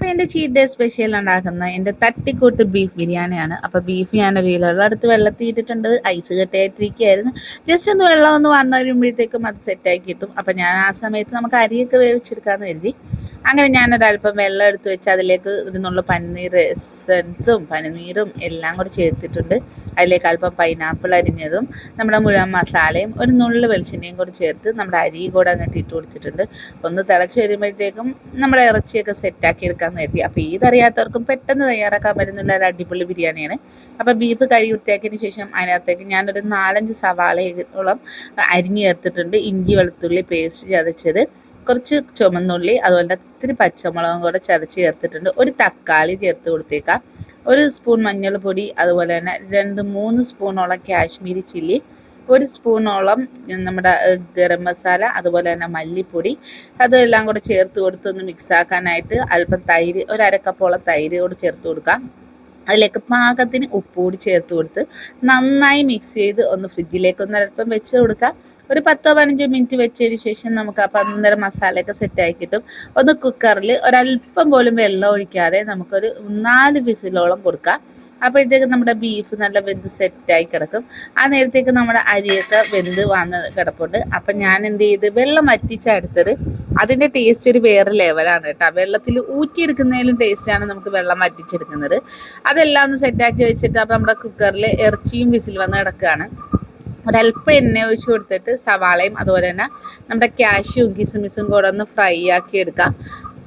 അപ്പോൾ എന്റെ cheat day special ഉണ്ടാക്കുന്ന എന്റെ തട്ടിക്കൂട്ട് ബീഫ് ബിരിയാണിയാണ്. അപ്പോൾ ബീഫ് ഞാൻ ഒരു കിലോ അടുത്ത് വെള്ളത്തിൽ ഇട്ടിട്ടുണ്ട്. ഐസ് കെട്ടിയായിട്ടിരിക്കുകയായിരുന്നു ജസ്റ്റ് ഒന്ന് വെള്ളം ഒന്ന് വന്നു വരുമ്പോഴത്തേക്കും അത് സെറ്റാക്കി കിട്ടും അപ്പോൾ ഞാൻ ആ സമയത്ത് നമുക്ക് അരിയൊക്കെ വേവിച്ചെടുക്കാമെന്ന് കരുതി. അങ്ങനെ ഞാൻ ഞാനൊരല്പം വെള്ളം എടുത്ത് വെച്ച് അതിലേക്ക് ഇതിനുള്ള പനീർ എസൻസും പനിനീരും എല്ലാം കൂടി ചേർത്തിട്ടുണ്ട്. അതിലേക്ക് അല്പം പൈനാപ്പിൾ അരിഞ്ഞതും നമ്മുടെ മുഴുവൻ മസാലയും ഒരു നുള്ളു വെളിച്ചെണ്ണയും കൂടി ചേർത്ത് നമ്മുടെ അരി കൂടെ അങ്ങോട്ട് ഇട്ട് കൊടുത്തിട്ടുണ്ട്. ഒന്ന് തിളച്ച് വരുമ്പോഴത്തേക്കും നമ്മുടെ ഇറച്ചിയൊക്കെ സെറ്റാക്കി എടുക്കാൻ ഉണ്ടാക്കാമെന്ന് കരുതി അപ്പോൾ ഇതറിയാത്തവർക്കും പെട്ടെന്ന് തയ്യാറാക്കാൻ പറ്റുന്ന ഒരു അടിപൊളി ബിരിയാണിയാണ്. അപ്പോൾ ബീഫ് കഴുകി വൃത്തിയാക്കിയതിന് ശേഷം അതിനകത്തേക്ക് ഞാനൊരു നാലഞ്ച് സവാളയോളം അരിഞ്ഞു ചേർത്തിട്ടുണ്ട്. ഇഞ്ചി വെളുത്തുള്ളി പേസ്റ്റ് ചതച്ചത്. കുറച്ച് ചുമന്നുള്ളി അതുപോലെ ഒത്തിരി പച്ചമുളകും കൂടെ ചതച്ച് ചേർത്തിട്ടുണ്ട്. ഒരു തക്കാളി ചേർത്ത് കൊടുത്തേക്കാം. ഒരു സ്പൂൺ മഞ്ഞൾപ്പൊടി അതുപോലെ തന്നെ രണ്ട് മൂന്ന് സ്പൂണോളം കാശ്മീരി ചില്ലി ഒരു സ്പൂണോളം നമ്മുടെ ഗരം മസാല അതുപോലെ തന്നെ മല്ലിപ്പൊടി അതെല്ലാം കൂടെ ചേർത്ത് കൊടുത്തൊന്ന് മിക്സ് ആക്കാനായിട്ട് അല്പം തൈര് ഒരു അരക്കപ്പോളം തൈര് കൂടെ ചേർത്ത് കൊടുക്കാം. അതിലേക്ക് പാകത്തിന് ഉപ്പ് കൂടി ചേർത്ത് കൊടുത്ത് നന്നായി മിക്സ് ചെയ്ത് ഒന്ന് ഫ്രിഡ്ജിലേക്ക് ഒന്ന് അല്പം വെച്ച് കൊടുക്കാം. ഒരു പത്തോ പതിനഞ്ചോ മിനിറ്റ് വെച്ചതിന് ശേഷം നമുക്ക് ആ പന്തരം മസാലയൊക്കെ സെറ്റായി കിട്ടും. ഒന്ന് കുക്കറിൽ ഒരല്പം പോലും വെള്ളം ഒഴിക്കാതെ നമുക്കൊരു നാല് വിസിലോളം കൊടുക്കാം. അപ്പോഴത്തേക്ക് നമ്മുടെ ബീഫ് നല്ല വെന്ത് സെറ്റായി കിടക്കും. ആ നേരത്തേക്ക് നമ്മുടെ അരിയൊക്കെ വെന്ത് വന്ന് കിടപ്പുണ്ട്. അപ്പം ഞാൻ എന്ത് ചെയ്ത് വെള്ളം വറ്റിച്ചെടുത്തത് അതിന്റെ ടേസ്റ്റ് ഒരു വേറെ ലെവലാണ് കേട്ടോ. വെള്ളത്തിൽ ഊറ്റിയെടുക്കുന്നതിലും ടേസ്റ്റാണ് നമുക്ക് വെള്ളം വറ്റിച്ചെടുക്കുന്നത്. അതെല്ലാം ഒന്ന് സെറ്റാക്കി വെച്ചിട്ട് അപ്പോൾ നമ്മുടെ കുക്കറിൽ ഇറച്ചിയും വിസിൽ വന്ന് കിടക്കുകയാണ്. ഒരല്പം എണ്ണ ഒഴിച്ച് കൊടുത്തിട്ട് സവാളയും അതുപോലെ തന്നെ നമ്മുടെ ക്യാഷ്യും കിസ്മിസും കൂടെ ഒന്ന് ഫ്രൈ ആക്കി എടുക്കാം.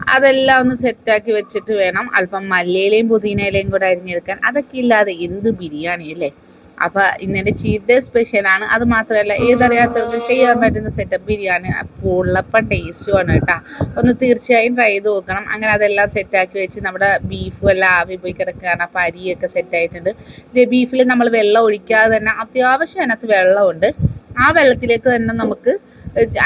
അതെല്ലാം ഒന്ന് സെറ്റാക്കി വെച്ചിട്ട് വേണം. അല്പം മല്ലിയിലയും പുതിനയിലയും കൂടെ അരിഞ്ഞെടുക്കാൻ. അതൊക്കെ ഇല്ലാതെ എന്ത് ബിരിയാണി അല്ലേ? അപ്പോൾ ഇന്നെന്റെ ചീഫ് ഡേ സ്പെഷ്യൽ ആണ്. അത് മാത്രമല്ല ഏതറിയാത്തവർക്കും ചെയ്യാൻ പറ്റുന്ന സെറ്റപ്പ് ബിരിയാണി ഉള്ളപ്പം ടേസ്റ്റുമാണ് കേട്ടോ ഒന്ന് തീർച്ചയായും ട്രൈ ചെയ്ത് നോക്കണം. അങ്ങനെ അതെല്ലാം സെറ്റാക്കി വെച്ച് നമ്മുടെ ബീഫും എല്ലാം ആവി പോയി കിടക്കുകയാണ്. അപ്പം അരിയൊക്കെ സെറ്റായിട്ടുണ്ട് ബീഫിൽ നമ്മൾ വെള്ളം ഒഴിക്കാതെ തന്നെ അത്യാവശ്യം അതിനകത്ത് വെള്ളമുണ്ട്. ആ വെള്ളത്തിലേക്ക് തന്നെ നമുക്ക്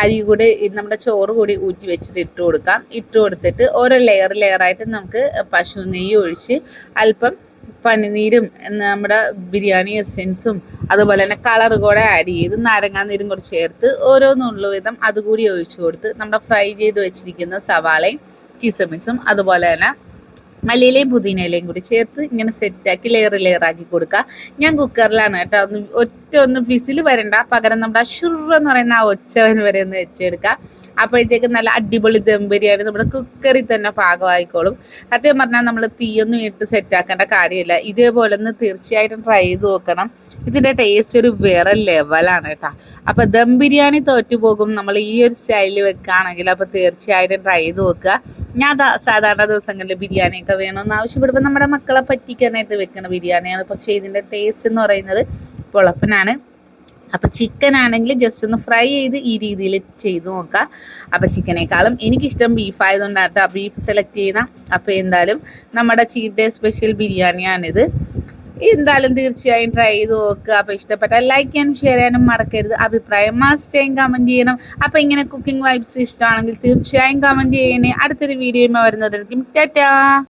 അരി കൂടി നമ്മുടെ ചോറ് കൂടി ഊറ്റി വെച്ചിട്ട് ഇട്ട് കൊടുക്കാം. ഇട്ട് കൊടുത്തിട്ട് ഓരോ ലെയർ ലെയറായിട്ട് നമുക്ക് പശു നെയ്യ് ഒഴിച്ച് അല്പം പനിനീരും നമ്മുടെ ബിരിയാണി എസെൻസും അതുപോലെ തന്നെ കളർ കൂടെ ആഡ് ചെയ്ത് നാരങ്ങാനീരും കൂടെ ചേർത്ത് ഓരോന്നുള്ള വിധം അതുകൂടി ഒഴിച്ചു കൊടുത്ത് നമ്മുടെ ഫ്രൈ ചെയ്ത് വെച്ചിരിക്കുന്ന സവാളയും കിസമിസും അതുപോലെ തന്നെ മല്ലിയിലയും പുതിനയിലയും കൂടി ചേർത്ത് ഇങ്ങനെ സെറ്റാക്കി ലെയർ ലെയർ ആക്കി കൊടുക്കുക. ഞാൻ കുക്കറിലാണ് കേട്ടോ. ഒന്ന് ഒറ്റ ഒന്ന് വിസിൽ വരണ്ട. പകരം നമ്മുടെ അഷുർ എന്ന് പറയുന്ന ആ ഒച്ച വരെ ഒന്ന് വെച്ചെടുക്കുക അപ്പോഴത്തേക്ക് നല്ല അടിപൊളി ദം ബിരിയാണി നമ്മുടെ കുക്കറിൽ തന്നെ പാകമായിക്കോളും സത്യം പറഞ്ഞാൽ നമ്മൾ തീയൊന്നും ഇട്ട് സെറ്റാക്കേണ്ട കാര്യമില്ല. ഇതേപോലെ ഒന്ന് തീർച്ചയായിട്ടും ട്രൈ ചെയ്ത് നോക്കണം. ഇതിന്റെ ടേസ്റ്റ് ഒരു വേറെ ലെവലാണ് കേട്ടോ. അപ്പോൾ ദം ബിരിയാണി തോറ്റു പോകും നമ്മൾ ഈ ഒരു സ്റ്റൈലിൽ വെക്കുകയാണെങ്കിൽ അപ്പോൾ തീർച്ചയായിട്ടും ട്രൈ ചെയ്ത് നോക്കുക. ഞാൻ സാധാരണ ദിവസങ്ങളിൽ ബിരിയാണിയൊക്കെ വേണമെന്ന് ആവശ്യപ്പെടുമ്പോൾ നമ്മുടെ മക്കളെ പറ്റിക്കാനായിട്ട് വെക്കുന്ന ബിരിയാണിയാണ്. പക്ഷേ ഇതിന്റെ ടേസ്റ്റ് എന്ന് പറയുന്നത് പൊളപ്പനാണ് അപ്പം ചിക്കൻ ആണെങ്കിൽ ജസ്റ്റ് ഒന്ന് ഫ്രൈ ചെയ്ത് ഈ രീതിയിൽ ചെയ്ത് നോക്കാം. അപ്പം ചിക്കനേക്കാളും എനിക്കിഷ്ടം ബീഫ് ആയതുകൊണ്ടാട്ടോ. ബീഫ് സെലക്ട് ചെയ്യണം അപ്പോൾ എന്തായാലും നമ്മുടെ ചീറ്റ് ഡേ സ്പെഷ്യൽ ബിരിയാണിയാണിത്. എന്തായാലും തീർച്ചയായും ട്രൈ ചെയ്ത് നോക്കുക അപ്പോൾ ഇഷ്ടപ്പെട്ടാൽ ലൈക്ക് ചെയ്യാനും ഷെയർ ചെയ്യാനും മറക്കരുത്. അഭിപ്രായം മാസ്റ്റേയും കമന്റ് ചെയ്യണം. അപ്പോൾ ഇങ്ങനെ കുക്കിംഗ് വൈബ്സ് ഇഷ്ടമാണെങ്കിൽ തീർച്ചയായും കമന്റ് ചെയ്യണേ. അടുത്തൊരു വീഡിയോയുമായി വരുന്നതായിരിക്കും ടാറ്റാ!